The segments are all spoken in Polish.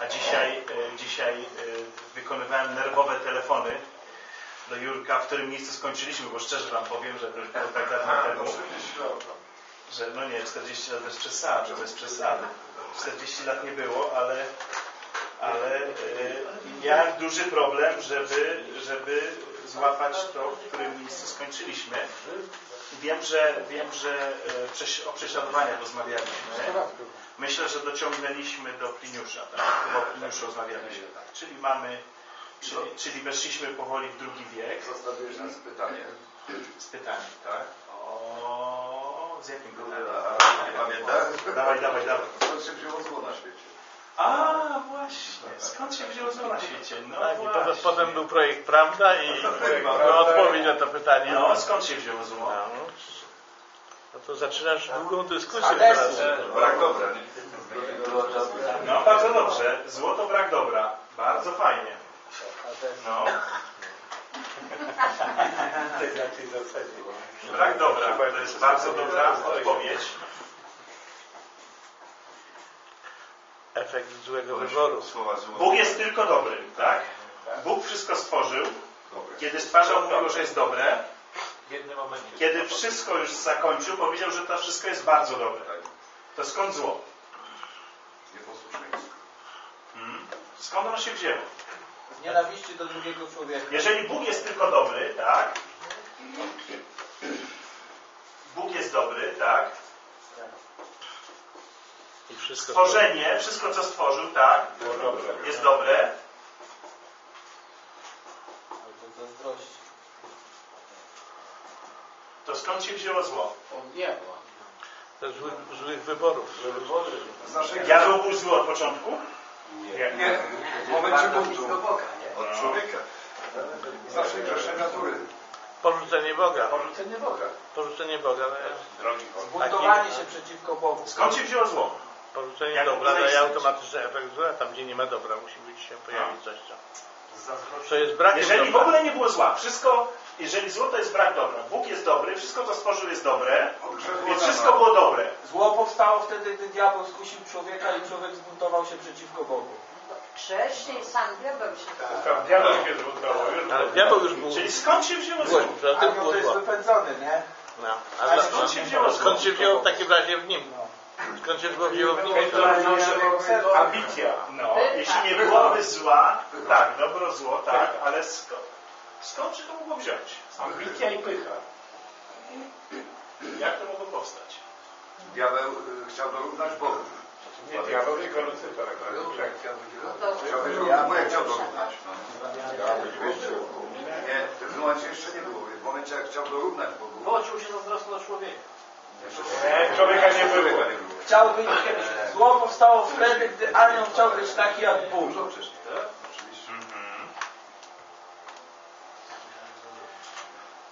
A dzisiaj, e, dzisiaj e, wykonywałem nerwowe telefony do Jurka, w którym miejscu skończyliśmy, bo szczerze Wam powiem, że to już było tak dawno temu, że no nie, 40 lat bez przesady, bez przesady. 40 lat nie było, ale, ale e, miałem duży problem, żeby, żeby złapać to, w którym miejscu skończyliśmy. Wiem, że, wiem, że e, prześ- o prześladowaniach rozmawialiśmy. Myślę, że dociągnęliśmy do Pliniusza, tak? Chyba o Pliniuszu rozmawialiśmy, tak? Czyli mamy, czyli, czyli weszliśmy powoli w drugi wiek. Zostawiłeś nas pytanie. Z pytaniem, tak? O, z jakim pytaniem? Nie pamiętasz? Dawaj, dawaj, dawaj. Skąd się wzięło zło na świecie? A, właśnie. Skąd się wzięło zło na świecie? No Tak, i potem, właśnie. potem był projekt Prawda i była odpowiedź na to pytanie. No, skąd się wzięło zło? No, no to zaczynasz długą dyskusję teraz. Brak dobra? No, bardzo dobrze. Zło to brak dobra. Bardzo fajnie. No, brak dobra. To jest bardzo dobra odpowiedź. Efekt złego wyboru. Bóg jest tylko dobry, tak? Bóg wszystko stworzył. Kiedy stwarzał, mówił, że jest dobre. W jednym momencie. Kiedy wszystko już zakończył, powiedział, że to wszystko jest bardzo dobre. Tak. To skąd zło? Nieposłuszeństwo. Hmm? Skąd ono się wzięło? Z nienawiści do drugiego człowieka. Jeżeli Bóg jest tylko dobry, tak? Bóg jest dobry, tak? I wszystko Stworzenie, wszystko co stworzył, tak? Jest dobre. Albo zazdrości. To skąd się wzięło zło? Od diabła. Ze złych, złych wyborów. Z naszej Diabeł był zły od początku? Nie. W momencie buntu. Boga, nie? Od człowieka. Z naszej grzesznej natury. Porzucenie Boga. Porzucenie Boga. Porzucenie Boga daje, Zbuntowanie się przeciwko Bogu. Skąd się wzięło zło? porzucenie Jak dobra daje zaistnieć? automatyczny efekt zła. Tam gdzie nie ma dobra musi być się pojawić coś tam. To jest brakiem Jeżeli w dobra. ogóle nie było zła, wszystko, jeżeli zło to jest brak dobra, Bóg jest dobry, wszystko co stworzył jest dobre, więc wszystko było dobre. Zło powstało wtedy, gdy diabeł skusił człowieka i człowiek zbuntował się przeciwko Bogu. Wcześniej sam diabeł się Ale diabeł już był Czyli skąd się wzięło zło? było to jest wypędzony, nie? No. Ale Ale skąd się wzięło skąd się wzięło w takim razie w nim? Skąd się w nim? Ambicja. No, jeśli nie byłoby zła, tak, dobro, zło, tak, ale skąd, skąd się to mogło wziąć? Ambicja i pycha. Jak to mogło powstać? Diabeł y, chciał dorównać Bogu. Nie diabeł, tylko Lucyfer. Mówię, chciał dorównać. Nie, w tym momencie jeszcze nie było. W momencie jak chciał dorównać Bogu. Poczuł się zazdrosny o człowieka. Nie, człowieka nie było. Chciał być, zło powstało wtedy, gdy anioł chciał być taki jak Bóg. Oczywiście.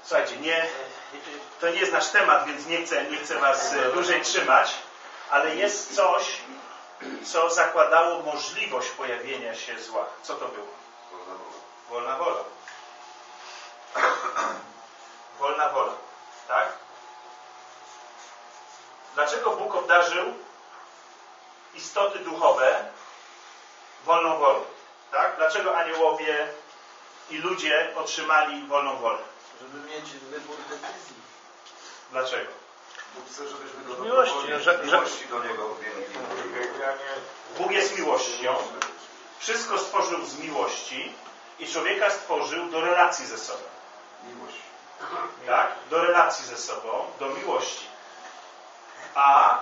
Słuchajcie, nie, to nie jest nasz temat, więc nie chcę, nie chcę Was e, dłużej trzymać, ale jest coś, co zakładało możliwość pojawienia się zła. Co to było? Wolna wola. Wolna wola. Tak? Dlaczego Bóg obdarzył istoty duchowe wolną wolą? Tak? Dlaczego aniołowie i ludzie otrzymali wolną wolę? Żeby mieć wybór decyzji. Dlaczego? Bóg chce, żebyśmy go Z miłości, do, że- że- miłości do Niego mieli. Bóg jest miłością. Wszystko stworzył z miłości i człowieka stworzył do relacji ze sobą. Miłość. Tak? Do relacji ze sobą, do miłości. A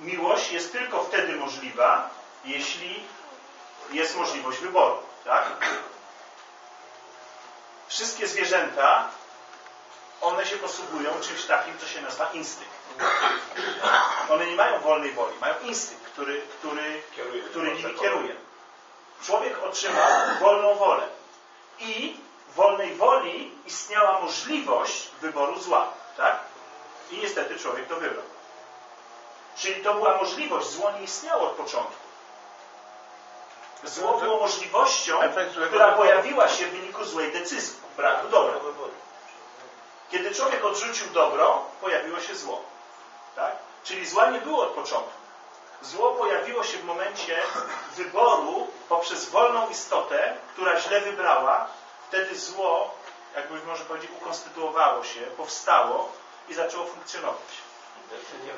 miłość jest tylko wtedy możliwa, jeśli jest możliwość wyboru. Tak? Wszystkie zwierzęta, one się posługują czymś takim, co się nazywa instynkt. One nie mają wolnej woli, mają instynkt, który, który, który nimi kieruje. Człowiek otrzymał wolną wolę. I w wolnej woli istniała możliwość wyboru zła. Tak? I niestety człowiek to wybrał. Czyli to była możliwość, zło nie istniało od początku. Zło było możliwością, która pojawiła się w wyniku złej decyzji, braku dobra. Kiedy człowiek odrzucił dobro, pojawiło się zło. Tak? Czyli zła nie było od początku. Zło pojawiło się w momencie wyboru poprzez wolną istotę, która źle wybrała. Wtedy zło, jakby można powiedzieć, ukonstytuowało się, powstało i zaczęło funkcjonować.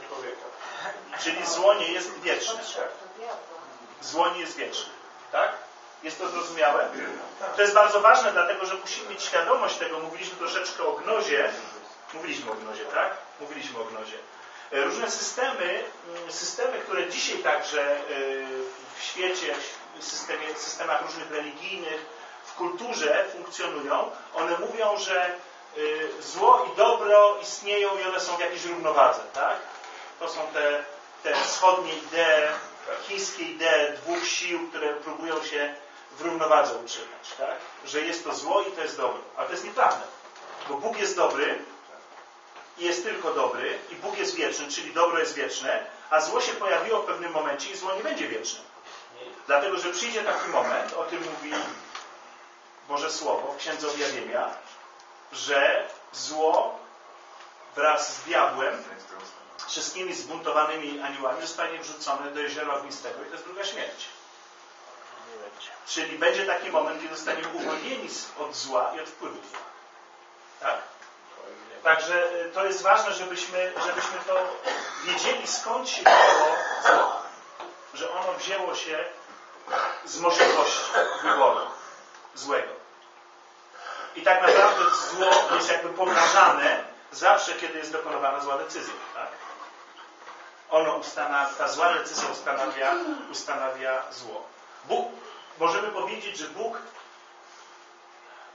Człowieka. Czyli zło nie jest wieczne. Zło nie jest wieczne. Tak? Jest to zrozumiałe? To jest bardzo ważne, dlatego że musimy mieć świadomość tego. Mówiliśmy troszeczkę o gnozie. Mówiliśmy o gnozie, tak? Mówiliśmy o gnozie. E, Różne systemy, mm, systemy, które dzisiaj także e, w świecie, w systemie, systemach różnych religijnych, w kulturze funkcjonują, one mówią, że zło i dobro istnieją i one są w jakiejś równowadze, tak? To są te, te wschodnie idee, chińskie idee dwóch sił, które próbują się w równowadze utrzymać, tak? Że jest to zło i to jest dobro. Ale to jest nieprawda. Bo Bóg jest dobry i jest tylko dobry i Bóg jest wieczny, czyli dobro jest wieczne, a zło się pojawiło w pewnym momencie i zło nie będzie wieczne. Dlatego, że przyjdzie taki moment, o tym mówi Boże Słowo w Księdze Objawienia, że zło wraz z diabłem wszystkimi zbuntowanymi aniołami zostanie wrzucone do jeziora ognistego i to jest druga śmierć. Czyli będzie taki moment, kiedy zostaniemy uwolnieni od zła i od wpływu zła. Tak? Także y, to jest ważne, żebyśmy, żebyśmy to wiedzieli, skąd się wzięło zło. Że ono wzięło się z możliwości wyboru złego. I tak naprawdę zło jest jakby pomnażane zawsze, kiedy jest dokonywana zła decyzja. Tak? Ono ustanawia, ta zła decyzja ustanawia, ustanawia zło. Bóg, możemy powiedzieć, że Bóg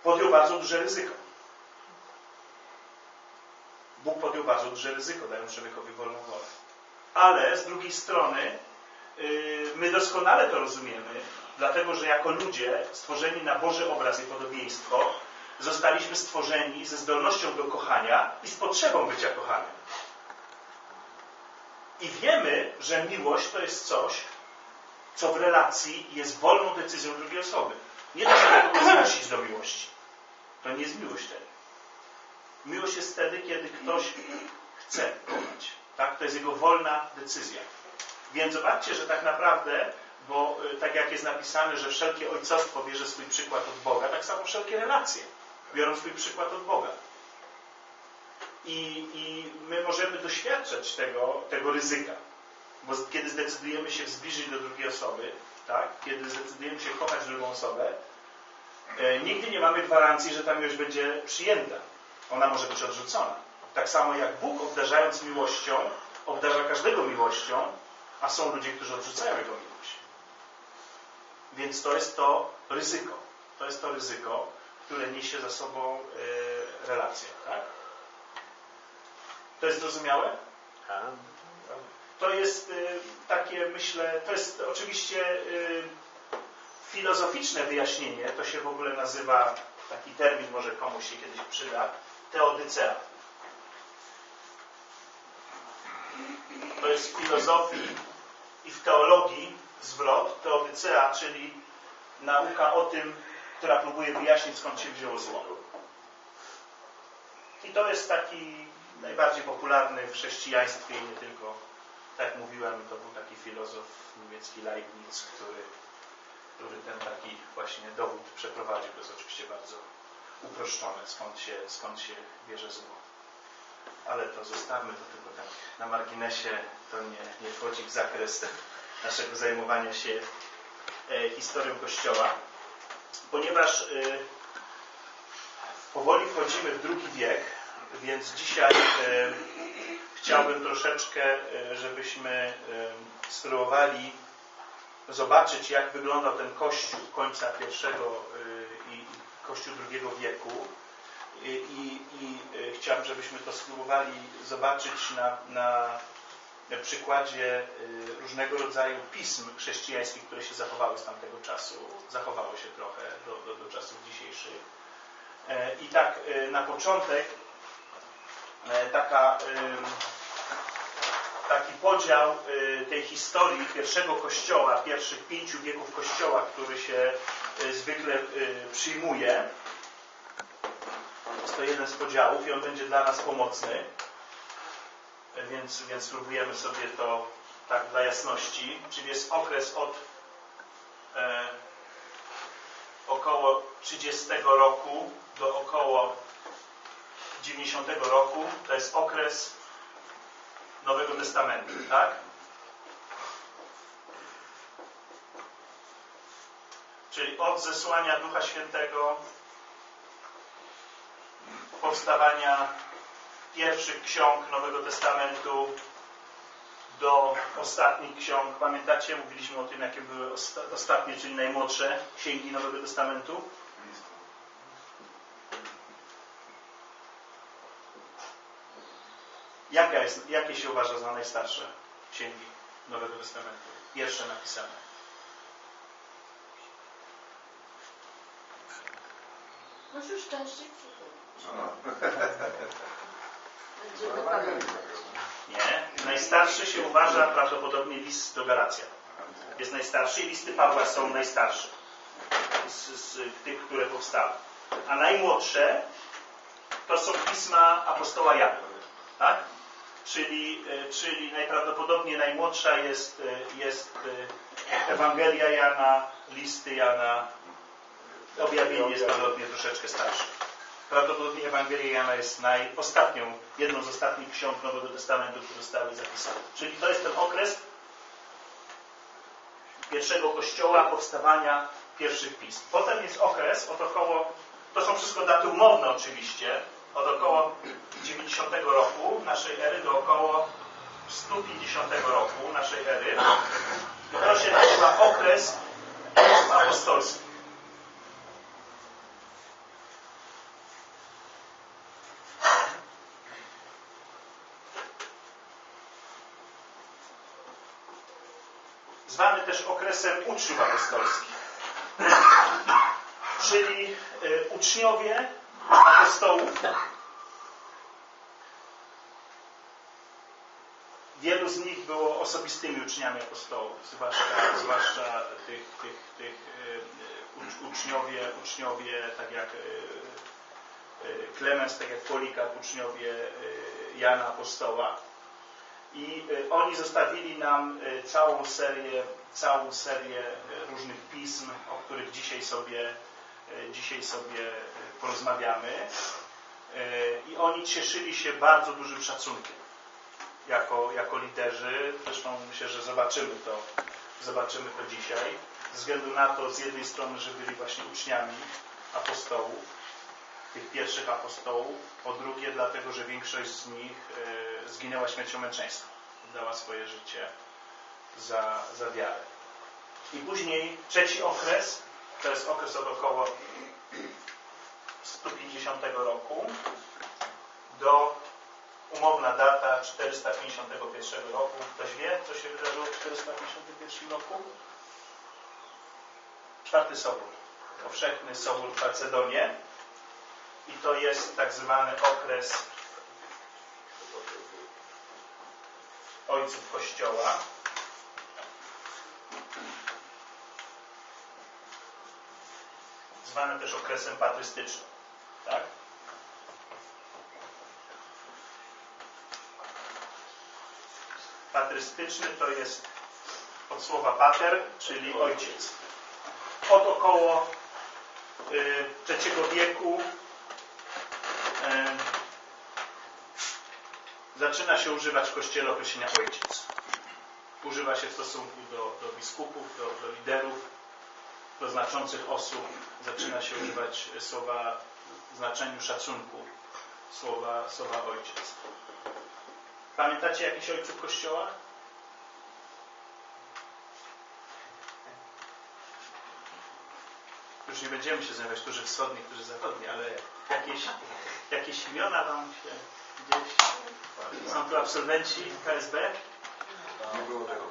podjął bardzo duże ryzyko. Bóg podjął bardzo duże ryzyko, dając człowiekowi wolną wolę. Ale z drugiej strony yy, my doskonale to rozumiemy, dlatego że jako ludzie stworzeni na Boży obraz i podobieństwo zostaliśmy stworzeni ze zdolnością do kochania i z potrzebą bycia kochanym. I wiemy, że miłość to jest coś, co w relacji jest wolną decyzją drugiej osoby. Nie da się tego zmusić do miłości. To nie jest miłość wtedy. Miłość jest wtedy, kiedy ktoś chce kochać. Tak? To jest jego wolna decyzja. Więc zobaczcie, że tak naprawdę, bo y, tak jak jest napisane, że wszelkie ojcostwo bierze swój przykład od Boga, tak samo wszelkie relacje biorą swój przykład od Boga. I, i my możemy doświadczać tego, tego ryzyka. Bo kiedy zdecydujemy się zbliżyć do drugiej osoby, tak? kiedy zdecydujemy się kochać drugą osobę, e, nigdy nie mamy gwarancji, że ta miłość będzie przyjęta. Ona może być odrzucona. Tak samo jak Bóg, obdarzając miłością, obdarza każdego miłością, a są ludzie, którzy odrzucają Jego miłość. Więc to jest to ryzyko. To jest to ryzyko, które niesie za sobą e, relacja. Tak? To jest zrozumiałe? To jest y, takie, myślę, to jest oczywiście y, filozoficzne wyjaśnienie, to się w ogóle nazywa, taki termin może komuś się kiedyś przyda, teodycea. To jest w filozofii i w teologii zwrot, teodycea, czyli nauka o tym, która próbuje wyjaśnić, skąd się wzięło zło. I to jest taki najbardziej popularny w chrześcijaństwie nie tylko tak mówiłem, to był taki filozof niemiecki Leibniz, który, który ten taki właśnie dowód przeprowadził. To jest oczywiście bardzo uproszczone, skąd się, skąd się bierze zło. Ale to zostawmy to tylko tak na marginesie, to nie, nie wchodzi w zakres naszego zajmowania się e, historią Kościoła, ponieważ e, powoli wchodzimy w drugi wiek, więc dzisiaj e, chciałbym troszeczkę, e, żebyśmy spróbowali zobaczyć, jak wyglądał ten kościół końca pierwszego i kościół drugiego wieku. I, i, i chciałbym, żebyśmy to spróbowali zobaczyć na, na przykładzie e, różnego rodzaju pism chrześcijańskich, które się zachowały z tamtego czasu. Zachowało się trochę do, do, do czasów dzisiejszych. E, I tak e, na początek e, taka, taki podział y, tej historii pierwszego kościoła, pierwszych pięciu wieków kościoła, który się y, zwykle y, przyjmuje. Jest to jeden z podziałów i on będzie dla nas pomocny. Więc, więc spróbujemy sobie to tak dla jasności, czyli jest okres od e, około 30 roku do około 90 roku, to jest okres Nowego Testamentu, tak? Czyli od zesłania Ducha Świętego, powstawania pierwszych ksiąg Nowego Testamentu do ostatnich ksiąg. Pamiętacie? Mówiliśmy o tym, jakie były osta ostatnie, czyli najmłodsze księgi Nowego Testamentu. Jaka jest, jakie się uważa za najstarsze księgi Nowego Testamentu? Pierwsze napisane. Może już przychodzi. No. Nie. Najstarszy się uważa prawdopodobnie list do Galacja. Jest najstarszy i listy Pawła są najstarsze z, z tych, które powstały. A najmłodsze to są pisma apostoła Jana. Tak? Czyli, e, czyli najprawdopodobniej najmłodsza jest, e, jest e, Ewangelia Jana, listy Jana, objawienie jest prawdopodobnie troszeczkę starsze. Prawdopodobnie Ewangelia Jana jest naj, ostatnią, jedną z ostatnich ksiąg Nowego Testamentu, które zostały zapisane. Czyli to jest ten okres pierwszego kościoła, powstawania pierwszych pism. Potem jest okres od około, to są wszystko daty umowne oczywiście, od około 90 roku naszej ery do około 150 roku naszej ery. I to się nazywa okres pism zwany też okresem uczniów apostolskich. Czyli y, uczniowie apostołów wielu z nich było osobistymi uczniami apostołów, zwłaszcza, zwłaszcza tych, tych, tych y, ucz- uczniowie, uczniowie tak jak y, Klemens, tak jak Polikarp, uczniowie Jana Apostoła. I y, oni zostawili nam y, całą serię, całą serię y, różnych pism, o których dzisiaj sobie, dzisiaj sobie porozmawiamy. I oni cieszyli się bardzo dużym szacunkiem jako, jako liderzy. Zresztą myślę, że zobaczymy to, zobaczymy to dzisiaj. Ze względu na to, z jednej strony, że byli właśnie uczniami apostołów, tych pierwszych apostołów, po drugie dlatego, że większość z nich e, zginęła śmiercią męczeństwa, oddała swoje życie za, za wiarę. I później trzeci okres, to jest okres od około 150 roku do umowna data 451 roku. Ktoś wie, co się wydarzyło w 451 roku? Czwarty Sobór. Powszechny Sobór w Kalcedonie. I to jest tak zwany okres ojców Kościoła. Zwany też okresem patrystycznym. Tak? Patrystyczny to jest od słowa pater, czyli ojciec. Od około y, III wieku e, zaczyna się używać w Kościele określenia ojciec. Używa się w stosunku do, do biskupów, do, do liderów, do znaczących osób. Zaczyna się używać słowa w znaczeniu szacunku, słowa, słowa ojciec. Pamiętacie jakichś ojców Kościoła? Już nie będziemy się zajmować, którzy wschodni, którzy zachodni, ale jakieś, jakieś imiona Wam się gdzieś... Są tu absolwenci KSB? Nie było tego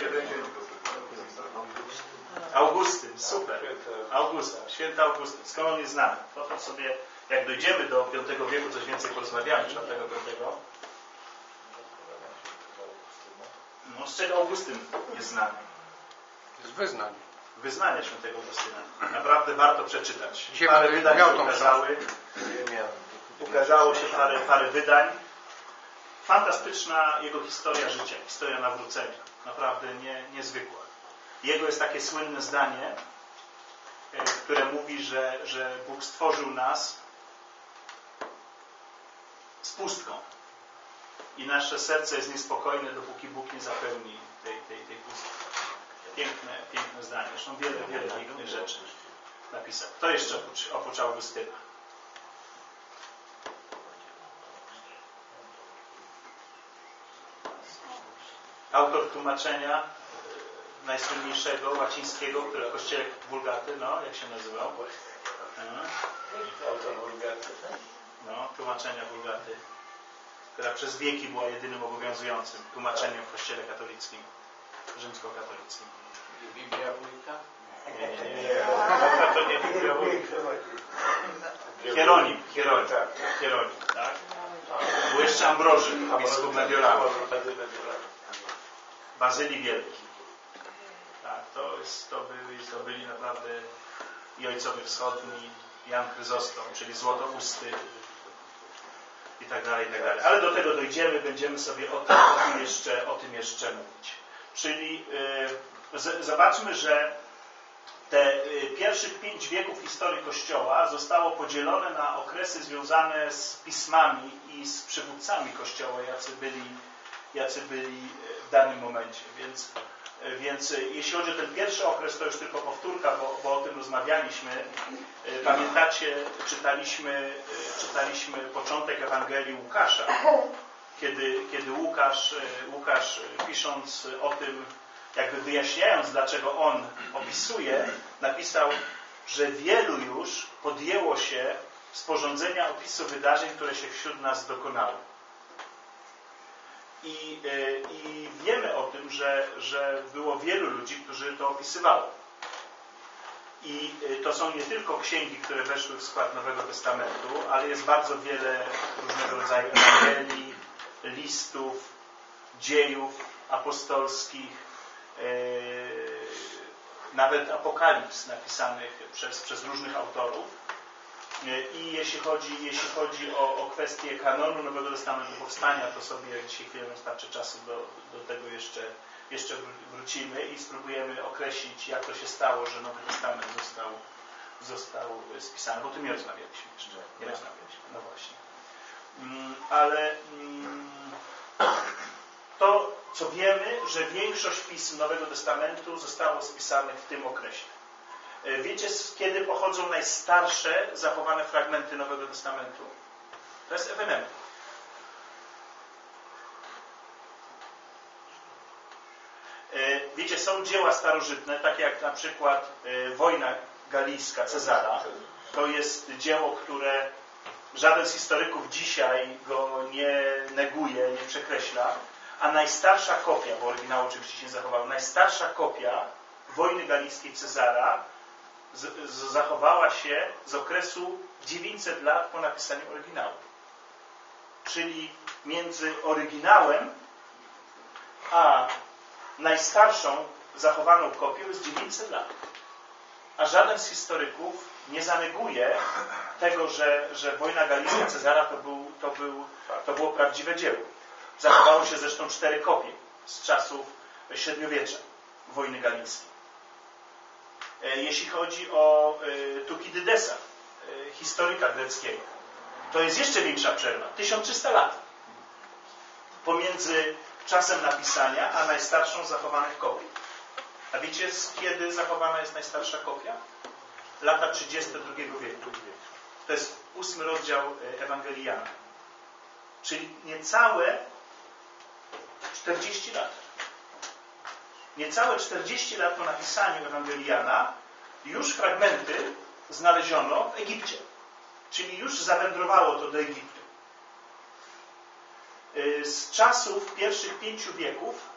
Jeden dzień. Augustyn, super. Augustyn, święty Augustyn. Skąd on jest znany? Potem sobie, jak dojdziemy do V wieku, coś więcej porozmawiamy, czwartego, piątego. No, z czego Augustyn jest znany? Z wyznań. Wyznania świętego Augustyna. Naprawdę warto przeczytać. Parę wydań się ukazały. Ukazało się parę, parę wydań. Fantastyczna jego historia życia, historia nawrócenia. Naprawdę nie, niezwykła. Jego jest takie słynne zdanie, e, które mówi, że, że Bóg stworzył nas z pustką. I nasze serce jest niespokojne, dopóki Bóg nie zapełni tej, tej. Piękne, piękne zdanie. Zresztą wiele, wiele innych rzeczy napisał. Kto jeszcze oprócz, Augustyna? Autor tłumaczenia najsłynniejszego łacińskiego, które kościele Vulgaty, no, jak się nazywał? E, No, tłumaczenia Vulgaty, która przez wieki była jedynym obowiązującym tłumaczeniem w kościele katolickim, rzymskokatolickim. Biblia wójta? Nie, nie, nie. To nie Biblia Wójta. Hieronim, Hieronim, Hieronim, tak? Był jeszcze Ambroży, biskup Mediolanu. Bazylii Wielki. Tak, to, jest, to, byli, to byli naprawdę i ojcowie wschodni, Jan Chryzostom, czyli złotousty i tak dalej, i tak dalej. Ale do tego dojdziemy, będziemy sobie o tym, o tym, jeszcze, o tym jeszcze mówić. Czyli z, zobaczmy, że te y, pierwszych pięć wieków historii Kościoła zostało podzielone na okresy związane z pismami i z przywódcami Kościoła, jacy byli, jacy byli y, w danym momencie. Więc, więc jeśli chodzi o ten pierwszy okres, to już tylko powtórka, bo, bo o tym rozmawialiśmy. Pamiętacie, czytaliśmy, czytaliśmy początek Ewangelii Łukasza, kiedy, kiedy Łukasz, y, Łukasz y, pisząc o tym, jakby wyjaśniając, dlaczego on opisuje, napisał, że wielu już podjęło się sporządzenia opisu wydarzeń, które się wśród nas dokonały. I, y, i wiemy o tym, że, że było wielu ludzi, którzy to opisywało. I to są nie tylko księgi, które weszły w skład Nowego Testamentu, ale jest bardzo wiele różnego rodzaju ewangelii, listów, dziejów apostolskich, Yy, nawet apokalips napisanych przez, przez różnych autorów. Yy, I jeśli chodzi, jeśli chodzi o, o kwestię kanonu Nowego Testamentu powstania, to sobie jak dzisiaj chwilę starczy czasu do, do tego jeszcze, jeszcze wró- wrócimy i spróbujemy określić, jak to się stało, że Nowy Testament został, został spisany. Bo o tym nie rozmawialiśmy jeszcze. Nie rozmawialiśmy, no właśnie. Mm, Ale mm, to, co wiemy, że większość pism Nowego Testamentu zostało spisanych w tym okresie. E, Wiecie, z kiedy pochodzą najstarsze zachowane fragmenty Nowego Testamentu? To jest ewenement. E, Wiecie, są dzieła starożytne, takie jak na przykład e, Wojna Galijska Cezara. To jest dzieło, które żaden z historyków dzisiaj go nie neguje, nie przekreśla. A najstarsza kopia, bo oryginał oczywiście się nie zachował, najstarsza kopia wojny galijskiej Cezara z, z, zachowała się z okresu 900 lat po napisaniu oryginału. Czyli między oryginałem a najstarszą zachowaną kopią jest 900 lat. A żaden z historyków nie zaneguje tego, że, że wojna galijska Cezara to, był, to, był, to było prawdziwe dzieło. Zachowało się zresztą cztery kopie z czasów średniowiecza wojny galickiej. E, Jeśli chodzi o e, Tukidydesa, e, historyka greckiego, to jest jeszcze większa przerwa. 1300 lat pomiędzy czasem napisania, a najstarszą zachowanych kopii. A wiecie, kiedy zachowana jest najstarsza kopia? Lata 32 wieku. To jest ósmy rozdział e, Ewangelii Jana. Czyli niecałe 40 lat. Niecałe 40 lat po napisaniu Ewangelii Jana już fragmenty znaleziono w Egipcie. Czyli już zawędrowało to do Egiptu. Y, Z czasów pierwszych pięciu wieków,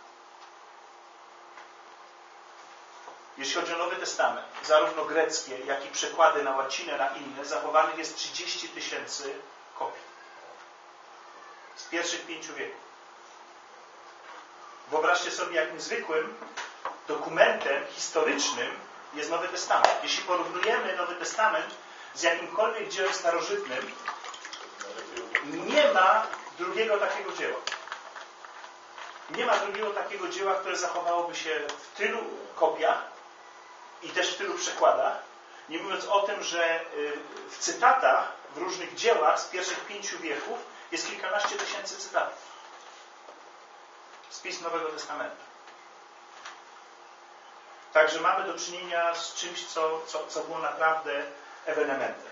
jeśli chodzi o Nowy Testament, zarówno greckie, jak i przekłady na łacinę, na inne, zachowanych jest 30 tysięcy kopii. Z pierwszych pięciu wieków. Wyobraźcie sobie, jak niezwykłym dokumentem historycznym jest Nowy Testament. Jeśli porównujemy Nowy Testament z jakimkolwiek dziełem starożytnym, nie ma drugiego takiego dzieła. Nie ma drugiego takiego dzieła, które zachowałoby się w tylu kopiach i też w tylu przekładach. Nie mówiąc o tym, że y, w cytatach, w różnych dziełach z pierwszych pięciu wieków jest kilkanaście tysięcy cytatów z pism Nowego Testamentu. Także mamy do czynienia z czymś, co, co, co było naprawdę ewenementem.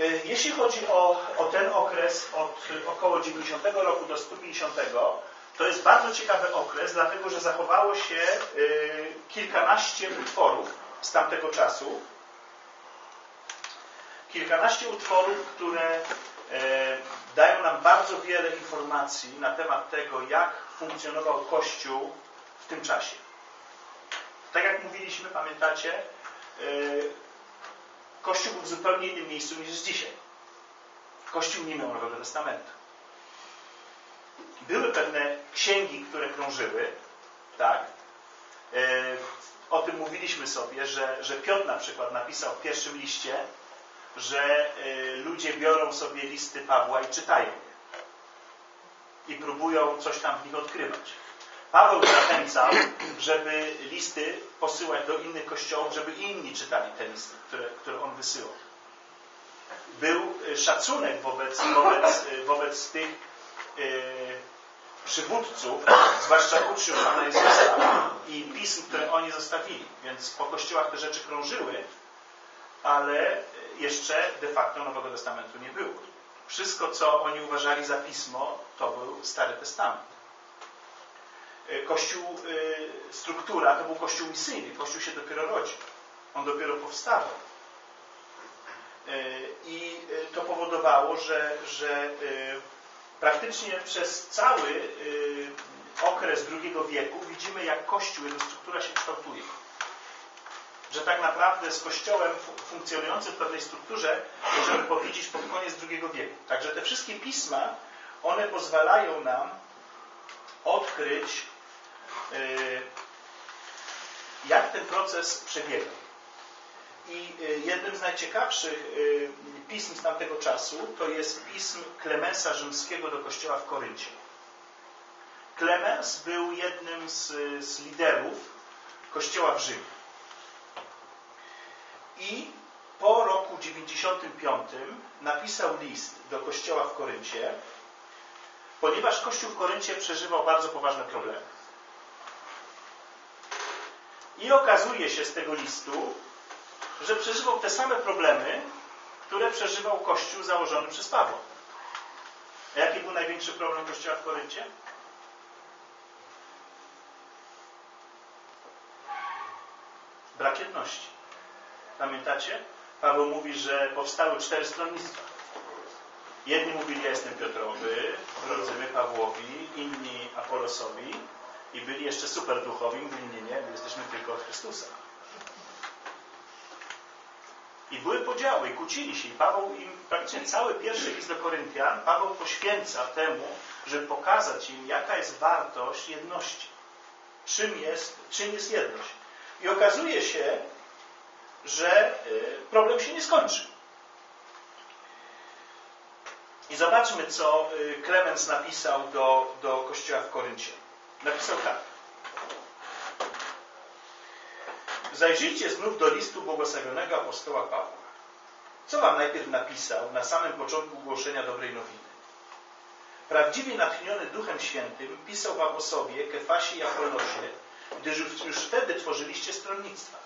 Y, Jeśli chodzi o, o ten okres od około 90 roku do 150, to jest bardzo ciekawy okres, dlatego że zachowało się y, kilkanaście utworów z tamtego czasu. Kilkanaście utworów, które e, dają nam bardzo wiele informacji na temat tego, jak funkcjonował Kościół w tym czasie. Tak jak mówiliśmy, pamiętacie, e, Kościół był w zupełnie innym miejscu niż jest dzisiaj. Kościół nie miał Nowego Testamentu. Były pewne księgi, które krążyły, tak? E, O tym mówiliśmy sobie, że, że Piotr na przykład napisał w pierwszym liście, że e, ludzie biorą sobie listy Pawła i czytają je. I próbują coś tam w nich odkrywać. Paweł zachęcał, żeby listy posyłać do innych kościołów, żeby inni czytali te listy, które, które on wysyłał. Był e, szacunek wobec, wobec, wobec tych przywódców, zwłaszcza uczniów Pana Jezusa i pism, które oni zostawili. Więc po kościołach te rzeczy krążyły, ale jeszcze de facto Nowego Testamentu nie było. Wszystko, co oni uważali za pismo, to był Stary Testament. Kościół, y, struktura to był kościół misyjny. Kościół się dopiero rodził. On dopiero powstawał. Y, I to powodowało, że, że praktycznie przez cały okres II wieku widzimy, jak Kościół, jego struktura się kształtuje. Że tak naprawdę z Kościołem funkcjonującym w pewnej strukturze możemy powiedzieć pod koniec II wieku. Także te wszystkie pisma, one pozwalają nam odkryć jak ten proces przebiega. I jednym z najciekawszych pism z tamtego czasu to jest pism Klemensa Rzymskiego do kościoła w Koryncie. Klemens był jednym z, z liderów kościoła w Rzymie. I po roku 95 napisał list do kościoła w Koryncie, ponieważ kościół w Koryncie przeżywał bardzo poważne problemy. I okazuje się z tego listu, że przeżywał te same problemy, które przeżywał Kościół założony przez Pawła. A jaki był największy problem Kościoła w Koryncie? Brak jedności. Pamiętacie? Paweł mówi, że powstały cztery stronnictwa. Jedni mówili, ja jestem Piotrowy, drudzy my Pawłowi, inni Apolosowi, i byli jeszcze super duchowi, mówili, nie, nie, my jesteśmy tylko od Chrystusa. I były podziały, kłócili się. I Paweł im, praktycznie cały pierwszy list do Koryntian, Paweł poświęca temu, żeby pokazać im, jaka jest wartość jedności. Czym jest, czym jest jedność. I okazuje się, że y, problem się nie skończy. I zobaczmy, co y, Klemens napisał do, do kościoła w Koryncie. Napisał tak. Zajrzyjcie znów do listu błogosławionego apostoła Pawła. Co wam najpierw napisał na samym początku głoszenia dobrej nowiny? Prawdziwie natchniony Duchem Świętym pisał wam o sobie, Kefasie i Apollosie, gdyż już wtedy tworzyliście stronnictwa.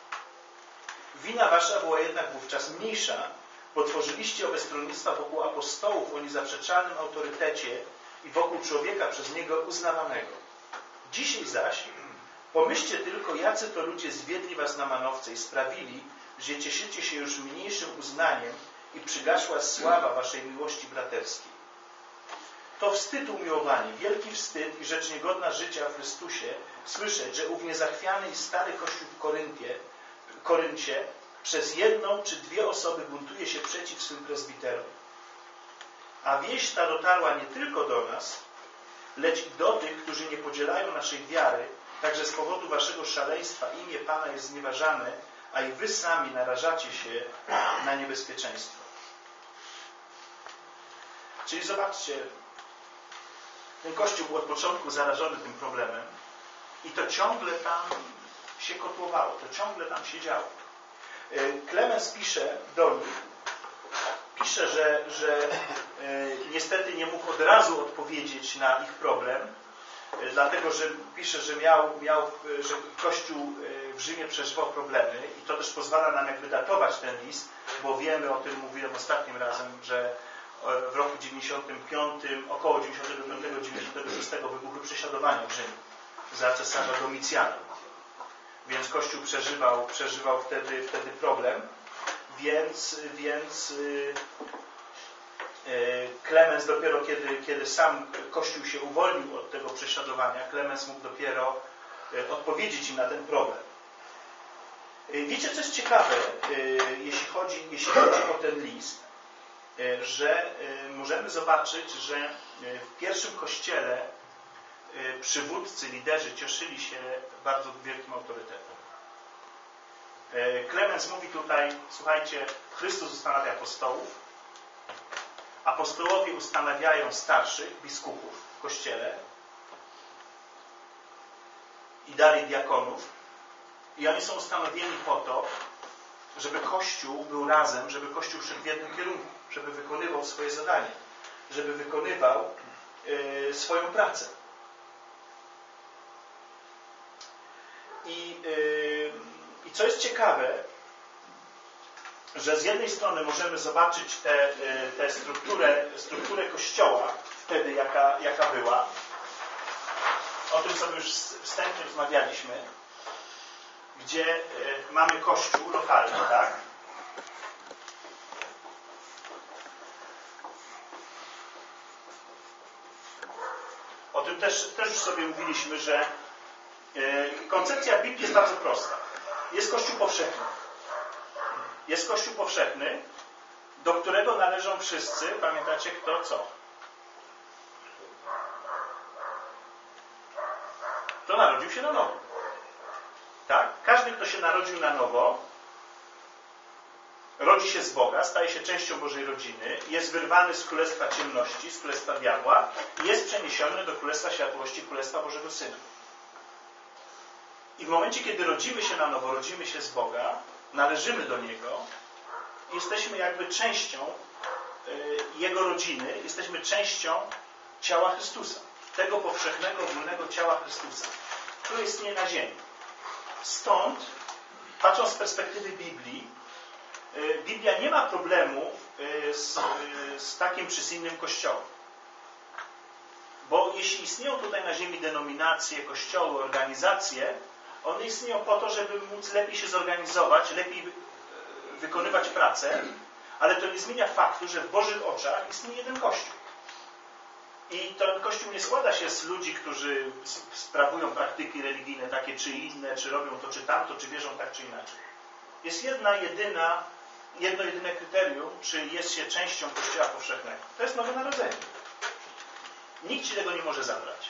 Wina wasza była jednak wówczas mniejsza, bo tworzyliście owe stronnictwa wokół apostołów o niezaprzeczalnym autorytecie i wokół człowieka przez niego uznawanego. Dzisiaj zaś pomyślcie tylko, jacy to ludzie zwiedli was na manowce i sprawili, że cieszycie się już mniejszym uznaniem i przygaszła sława waszej miłości braterskiej. To wstyd umiłowani, wielki wstyd i rzecz niegodna życia w Chrystusie słyszeć, że ów niezachwiany i stary Kościół w Koryntie, Koryncie przez jedną czy dwie osoby buntuje się przeciw swym prezbiterom. A wieść ta dotarła nie tylko do nas, lecz i do tych, którzy nie podzielają naszej wiary, także z powodu waszego szaleństwa imię Pana jest znieważane, a i wy sami narażacie się na niebezpieczeństwo. Czyli zobaczcie, Ten kościół był od początku zarażony tym problemem i to ciągle tam się kotłowało, to ciągle tam się działo. Y, Klemens pisze do nich, pisze, że, że y, niestety nie mógł od razu odpowiedzieć na ich problem, dlatego że pisze, że miał, miał, y, że Kościół y, w Rzymie przeżywał problemy i to też pozwala nam jakby datować ten list, bo wiemy o tym, mówiłem ostatnim razem, że e, w roku 95, około 95-96 wybuchły prześladowania w Rzymie za cesarza Domicjana. Więc Kościół przeżywał, przeżywał wtedy, wtedy problem, więc, więc yy, Klemens dopiero kiedy, kiedy sam Kościół się uwolnił od tego prześladowania, Klemens mógł dopiero yy, odpowiedzieć im na ten problem. Yy, Wiecie, co jest ciekawe, jeśli chodzi, jeśli chodzi o ten list, że możemy zobaczyć, że w pierwszym kościele przywódcy, liderzy cieszyli się bardzo wielkim autorytetem. Klemens mówi tutaj, słuchajcie, Chrystus ustanawia apostołów, apostołowie ustanawiają starszych, biskupów w kościele i dalej diakonów i oni są ustanowieni po to, żeby Kościół był razem, żeby Kościół szedł w jednym kierunku, żeby wykonywał swoje zadanie, żeby wykonywał yy, swoją pracę. I, yy, I co jest ciekawe, że z jednej strony możemy zobaczyć tę yy, tę strukturę, strukturę Kościoła wtedy, jaka, jaka była. O tym sobie już wstępnie rozmawialiśmy gdzie e, mamy kościół lokalny, tak? O tym też, też już sobie mówiliśmy, że e, koncepcja Biblii jest bardzo prosta. Jest kościół powszechny. Jest kościół powszechny, do którego należą wszyscy, pamiętacie kto co? Kto narodził się na nowo. Tak? Każdy, kto się narodził na nowo, rodzi się z Boga, staje się częścią Bożej rodziny, jest wyrwany z królestwa ciemności, z królestwa diabła i jest przeniesiony do królestwa światłości, królestwa Bożego Syna. I w momencie, kiedy rodzimy się na nowo, rodzimy się z Boga, należymy do Niego, jesteśmy jakby częścią y, Jego rodziny, jesteśmy częścią ciała Chrystusa. Tego powszechnego, ogólnego ciała Chrystusa, które istnieje na ziemi. Stąd, patrząc z perspektywy Biblii, y, Biblia nie ma problemu y, z, z takim czy z innym kościołem. Bo jeśli istnieją tutaj na ziemi denominacje, kościoły, organizacje, one istnieją po to, żeby móc lepiej się zorganizować, lepiej wy- wykonywać pracę, ale to nie zmienia faktu, że w Bożych oczach istnieje jeden kościół. I ten kościół nie składa się z ludzi, którzy sprawują praktyki religijne takie czy inne, czy robią to czy tamto, czy wierzą tak czy inaczej. Jest jedna, jedyna, jedno jedyne kryterium, czy jest się częścią Kościoła powszechnego. To jest nowe narodzenie. Nikt ci tego nie może zabrać.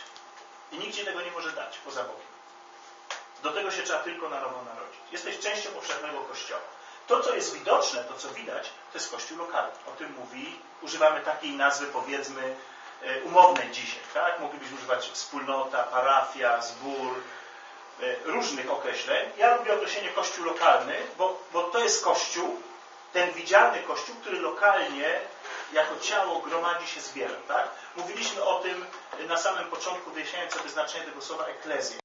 I nikt ci tego nie może dać poza Bogiem. Do tego się trzeba tylko na nowo narodzić. Jesteś częścią powszechnego Kościoła. To, co jest widoczne, to, co widać, to jest Kościół lokalny. O tym mówi, używamy takiej nazwy, powiedzmy, e, umownej dzisiaj. Tak? Moglibyśmy używać wspólnota, parafia, zbór, e, różnych określeń. Ja lubię określenie Kościół lokalny, bo, bo to jest Kościół, ten widzialny Kościół, który lokalnie jako ciało gromadzi się, zbiera. Tak? Mówiliśmy o tym na samym początku, wyjaśniając sobie znaczenie tego słowa eklezja.